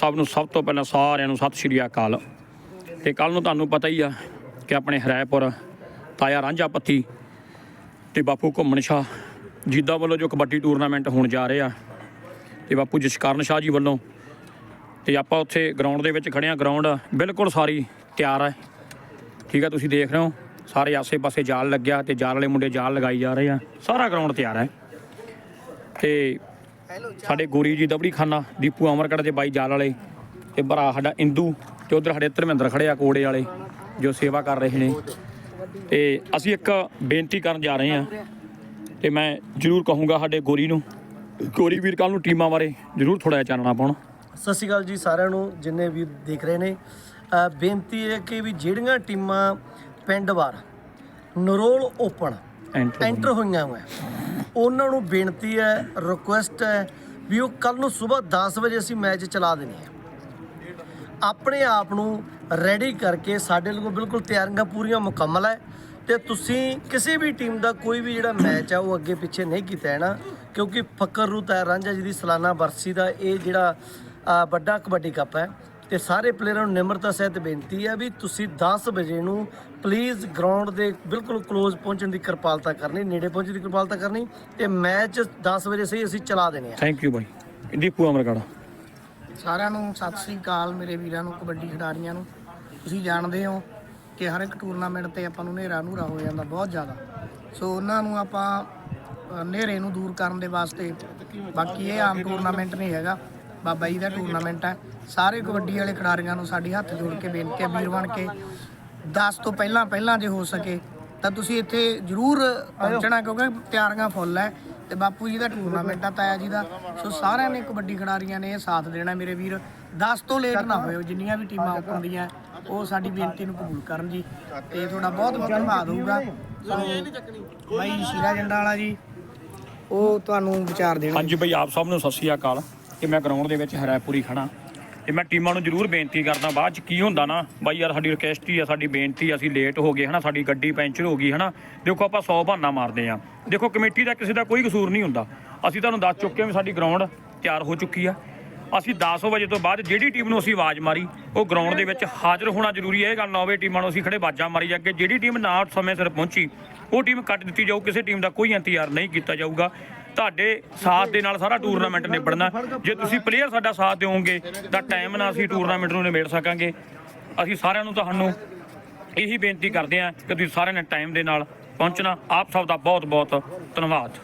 ਸਭ ਨੂੰ ਸਭ ਤੋਂ ਪਹਿਲਾਂ ਸਾਰਿਆਂ ਨੂੰ ਸਤਿ ਸ਼੍ਰੀ ਅਕਾਲ। ਤੇ ਕੱਲ ਨੂੰ ਤੁਹਾਨੂੰ ਪਤਾ ਹੀ ਆ ਕਿ ਆਪਣੇ ਹਰਾਇਪੁਰ ਤਾਇਆ ਰਾਂਝਾ ਪੱਤੀ ਤੇ ਬਾਪੂ ਘੁੰਮਣ ਸ਼ਾਹ ਜੀਦਾ ਵੱਲੋਂ ਜੋ ਕਬੱਡੀ ਟੂਰਨਾਮੈਂਟ ਹੋਣ ਜਾ ਰਿਹਾ ਆ ਤੇ ਬਾਪੂ ਜਸਕਰਨ ਸ਼ਾਹ ਜੀ ਵੱਲੋਂ ਤੇ ਆਪਾਂ ਉੱਥੇ ਗਰਾਊਂਡ ਦੇ ਵਿੱਚ ਖੜੇ ਆ। ਗਰਾਊਂਡ ਬਿਲਕੁਲ ਸਾਰੀ ਤਿਆਰ ਹੈ ਠੀਕ ਆ, ਤੁਸੀਂ ਦੇਖ ਰਹੇ ਹੋ, ਸਾਰੇ ਆਸੇ-ਪਾਸੇ ਜਾਲ ਲੱਗਿਆ ਤੇ ਜਾਲ ਵਾਲੇ ਮੁੰਡੇ ਜਾਲ ਲਗਾਈ ਜਾ ਰਹੇ ਆ। ਸਾਰਾ ਗਰਾਊਂਡ ਤਿਆਰ ਹੈ ਤੇ ਸਾਡੇ ਗੋਰੀ ਜੀ ਦਬੜੀ ਖਾਨਾ ਦੀਪੂ ਅਮਰਗੜ ਦੇ ਬਾਈ ਜਾਲ ਵਾਲੇ ਤੇ ਭਰਾ ਸਾਡਾ ਇੰਦੂ ਤੇ ਉਧਰ ਸਾਡੇ ਧਰਮਿੰਦਰ ਖੜੇ ਆ ਕੋੜੇ ਵਾਲੇ ਜੋ ਸੇਵਾ ਕਰ ਰਹੇ ਨੇ। ਤੇ ਅਸੀਂ ਇੱਕ ਬੇਨਤੀ ਕਰਨ ਜਾ ਰਹੇ ਹਾਂ ਤੇ ਮੈਂ ਜ਼ਰੂਰ ਕਹੂੰਗਾ ਸਾਡੇ ਗੋਰੀ ਨੂੰ ਗੋਰੀ ਵੀਰ ਕੱਲ ਨੂੰ ਟੀਮਾਂ ਬਾਰੇ ਜ਼ਰੂਰ ਥੋੜਾ ਜਿਹਾ ਚਾਨਣਾ ਪਾਉਣ। ਸਤਿ ਸ਼੍ਰੀ ਅਕਾਲ ਜੀ ਸਾਰਿਆਂ ਨੂੰ ਜਿੰਨੇ ਵੀ ਦੇਖ ਰਹੇ ਨੇ। ਬੇਨਤੀ ਹੈ ਕਿ ਵੀ ਜਿਹੜੀਆਂ ਟੀਮਾਂ ਪਿੰਡ ਵਾਰ ਨਰੋਲ ਓਪਨ ਐਂਟਰ ਐਂਟਰ ਹੋਈਆਂ ਹੋਇਆ ਉਹਨਾਂ ਨੂੰ ਬੇਨਤੀ ਹੈ ਰਿਕੁਐਸਟ ਹੈ ਵੀ ਉਹ ਕੱਲ ਨੂੰ ਸਵੇਰ 10 ਵਜੇ ਅਸੀਂ ਮੈਚ ਚਲਾ ਦੇਣੀ ਹੈ। ਆਪਣੇ ਆਪ ਨੂੰ ਰੈਡੀ ਕਰਕੇ ਸਾਡੇ ਲਈ ਬਿਲਕੁਲ ਤਿਆਰੀਆਂ ਪੂਰੀਆਂ ਮੁਕੰਮਲ ਹੈ। ਤੇ ਤੁਸੀਂ ਕਿਸੇ ਵੀ ਟੀਮ ਦਾ ਕੋਈ ਵੀ ਜਿਹੜਾ ਮੈਚ ਆ ਉਹ ਅੱਗੇ ਪਿੱਛੇ ਨਹੀਂ ਕੀਤਾ ਹੈ ਨਾ, ਕਿਉਂਕਿ ਫਕਰ ਰੂਤ ਹੈ ਰਾਂਝਾ ਜੀ ਦੀ ਸਾਲਾਨਾ ਵਰਸੀ ਦਾ ਇਹ ਜਿਹੜਾ ਵੱਡਾ ਕਬੱਡੀ ਕੱਪ ਹੈ। ਤੇ ਸਾਰੇ ਪਲੇਅਰਾਂ ਨੂੰ ਨਿਮਰਤਾ ਸਹਿਤ ਬੇਨਤੀ ਹੈ ਵੀ ਤੁਸੀਂ 10 ਵਜੇ ਨੂੰ ਪਲੀਜ਼ ਗਰਾਊਂਡ ਦੇ ਬਿਲਕੁਲ ਕਲੋਜ਼ ਪਹੁੰਚਣ ਦੀ ਕਿਰਪਾਲਤਾ ਕਰਨੀ ਨੇੜੇ ਪਹੁੰਚਣ ਦੀ ਕਿਰਪਾਲਤਾ ਕਰਨੀ ਤੇ ਮੈਚ 10 ਵਜੇ ਸਹੀ ਅਸੀਂ ਚਲਾ ਦੇਣੇ ਆ। Thank you bye. Deepu Amargarh. ਸਾਰਿਆਂ ਨੂੰ ਸਤਿ ਸ੍ਰੀ ਅਕਾਲ ਮੇਰੇ ਵੀਰਾਂ ਨੂੰ ਕਬੱਡੀ ਖਿਡਾਰੀਆਂ ਨੂੰ। ਤੁਸੀਂ ਜਾਣਦੇ ਹੋ ਕਿ ਹਰ ਇੱਕ ਟੂਰਨਾਮੈਂਟ ਤੇ ਆਪਾਂ ਨੂੰ ਹਨੇਰਾ ਨੂਰਾ ਹੋ ਜਾਂਦਾ ਬਹੁਤ ਜ਼ਿਆਦਾ। ਸੋ ਉਹਨਾਂ ਨੂੰ ਆਪਾਂ ਹਨੇਰੇ ਨੂੰ ਦੂਰ ਕਰਨ ਦੇ ਵਾਸਤੇ ਬਾਕੀ ਇਹ ਆਮ ਟੂਰਨਾਮੈਂਟ ਨਹੀਂ ਹੈਗਾ। ਬਾਬਾ ਜੀ ਦਾ ਟੂਰਨਾਮੈਂਟ ਹੈ। ਸਾਰੇ ਕਬੱਡੀ ਵਾਲੇ ਖਿਡਾਰੀਆਂ ਨੂੰ ਸਾਡੀ ਹੱਥ ਜੋੜ ਕੇ ਬੇਨਤੀ ਹੈ ਵੀਰ ਬਣ ਕੇ 10 ਤੋਂ ਪਹਿਲਾਂ ਪਹਿਲਾਂ ਜੇ ਹੋ ਸਕੇ, ਤਾਂ ਤੁਸੀਂ ਇੱਥੇ ਜ਼ਰੂਰ ਪਹੁੰਚਣਾ ਕਿਉਂਕਿ ਤਿਆਰੀਆਂ ਫੁੱਲ ਹੈ ਤੇ ਬਾਪੂ ਜੀ ਦਾ ਟੂਰਨਾਮੈਂਟ ਆ ਤਾਇਆ ਜੀ ਦਾ। ਸੋ ਸਾਰਿਆਂ ਨੇ ਕਬੱਡੀ ਖਿਡਾਰੀਆਂ ਨੇ ਇਹ ਸਾਥ ਦੇਣਾ ਮੇਰੇ ਵੀਰ। 10 ਤੋਂ ਲੇਟ ਨਾ ਹੋਇਓ, ਜਿੰਨੀਆਂ ਵੀ ਟੀਮਾਂ ਹੁੰਦੀਆਂ, ਉਹ ਸਾਡੀ ਬੇਨਤੀ ਨੂੰ ਕਬੂਲ ਕਰਨ ਜੀ। ਤੇ ਤੁਹਾਡਾ ਬਹੁਤ ਬਹੁਤ ਧੰਨਵਾਦ ਹੋਊਗਾ। ਸੋ ਬਾਈ ਸ਼ੀਰਾ ਜੰਡਾ ਜੀ, ਉਹ ਤੁਹਾਨੂੰ ਵਿਚਾਰ ਦੇਣਗੇ। ਹਾਂਜੀ, ਬਈ ਆਪ ਸਭ ਨੂੰ ਸਤਿ ਸ਼੍ਰੀ ਅਕਾਲ। ਕਿ ਮੈਂ ਗਰਾਊਂਡ ਦੇ ਵਿੱਚ ਹਰਾਇਪੁਰੀ ਖੜਾ ਤੇ ਮੈਂ ਟੀਮਾਂ ਨੂੰ ਜ਼ਰੂਰ ਬੇਨਤੀ ਕਰਦਾ, ਬਾਅਦ ਚ ਕੀ ਹੁੰਦਾ ਨਾ, ਬਾਈ ਯਾਰ ਸਾਡੀ ਰਿਕਵੈਸਟ ਹੀ ਆ, ਸਾਡੀ ਬੇਨਤੀ ਅਸੀਂ ਲੇਟ ਹੋ ਗਏ, ਹਨਾ, ਸਾਡੀ ਗੱਡੀ ਪੈਂਚਰ ਹੋ ਗਈ, ਹਨਾ। ਦੇਖੋ ਆਪਾਂ 100 ਬਹਾਨਾ ਮਾਰਦੇ ਆ। ਦੇਖੋ ਕਮੇਟੀ ਦਾ ਕਿਸੇ ਦਾ ਕੋਈ ਕਸੂਰ ਨਹੀਂ ਹੁੰਦਾ। ਅਸੀਂ ਤੁਹਾਨੂੰ ਦੱਸ ਚੁੱਕੇ ਹਾਂ ਵੀ ਸਾਡੀ ਗਰਾਊਂਡ ਤਿਆਰ ਹੋ ਚੁੱਕੀ ਆ। ਅਸੀਂ 10 ਵਜੇ ਤੋਂ ਬਾਅਦ ਜਿਹੜੀ ਟੀਮ ਨੂੰ ਅਸੀਂ ਆਵਾਜ਼ ਮਾਰੀ, ਉਹ ਗਰਾਊਂਡ ਦੇ ਵਿੱਚ ਹਾਜ਼ਰ ਹੋਣਾ ਜ਼ਰੂਰੀ ਹੈ। ਇਹ ਗੱਲ ਨਾ ਹੋਵੇ ਟੀਮਾਂ ਨੂੰ ਅਸੀਂ ਖੜੇ ਬਾਜਾਂ ਮਾਰੀ ਜਾ ਕੇ। ਜਿਹੜੀ ਟੀਮ ਨਾ ਸਮੇਂ ਸਿਰ ਪਹੁੰਚੀ, ਉਹ ਟੀਮ ਕੱਟ ਦਿੱਤੀ ਜਾਊ। ਕਿਸੇ ਟੀਮ ਦਾ ਕੋਈ ਇੰਤਜ਼ਾਰ ਨਹੀਂ ਕੀਤਾ ਜਾਊਗਾ। ਤੁਹਾਡੇ ਸਾਥ ਦੇ ਨਾਲ ਸਾਰਾ ਟੂਰਨਾਮੈਂਟ ਨਿਬੜਨਾ। ਜੇ ਤੁਸੀਂ ਪਲੇਅਰ ਸਾਡਾ ਸਾਥ ਦਿਓਗੇ, ਤਾਂ ਟਾਈਮ ਨਾਲ ਅਸੀਂ ਟੂਰਨਾਮੈਂਟ ਨੂੰ ਨਿਬੇੜ ਸਕਾਂਗੇ। ਅਸੀਂ ਸਾਰਿਆਂ ਨੂੰ ਤੁਹਾਨੂੰ ਇਹੀ ਬੇਨਤੀ ਕਰਦੇ ਹਾਂ ਕਿ ਤੁਸੀਂ ਸਾਰਿਆਂ ਨੇ ਟਾਈਮ ਦੇ ਨਾਲ ਪਹੁੰਚਣਾ। ਆਪ ਸਭ ਦਾ ਬਹੁਤ ਬਹੁਤ ਧੰਨਵਾਦ।